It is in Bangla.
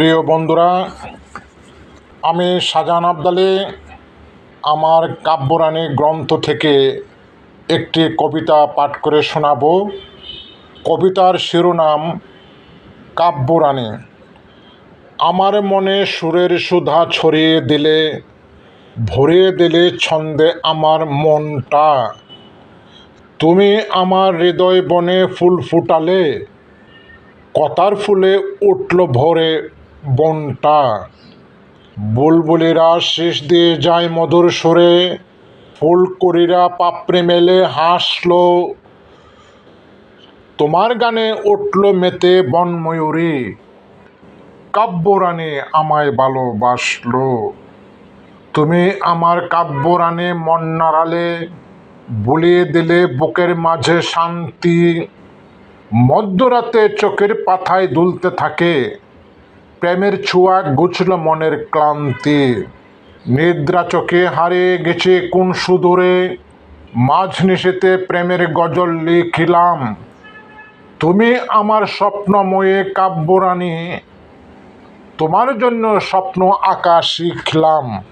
প্রিয় বন্ধুরা, আমি শাহজাহান আবদালে। আমার কাব্যরানী গ্রন্থ থেকে একটি কবিতা পাঠ করে শোনাব। কবিতার শিরোনাম, কাব্যরানী। আমার মনে সুরের সুধা ছড়িয়ে দিলে, ভরিয়ে দিলে ছন্দে আমার মনটা। তুমি আমার হৃদয় বনে ফুল ফুটালে, কথার ফুলে উঠল ভরে বনটা। বুলবুলিরা শেষ দিয়ে যায় মধুর সুরে ফুলকরিরা পাপড়ি মেলে হাসল। তোমার গানে উঠল মেতে বনময়ূরী কাব্যরানী আমায় ভালোবাসলো। তুমি আমার কাব্যরানী মন নাড়ালে, বুলিয়ে দিলে বুকের মাঝে শান্তি। মধ্যরাতে চোখের পাথায় দুলতে থাকে প্রেমের ছোঁয়া গুছল মনের ক্লান্তি। নিদ্রা চোখে হারে গেছে কোন সুদূরে। মাঝ নিশেতে প্রেমের গজল লিখিলাম। তুমি আমার স্বপ্নময়ে কাব্যরানী। তোমার জন্য স্বপ্ন আঁকা শিখলাম।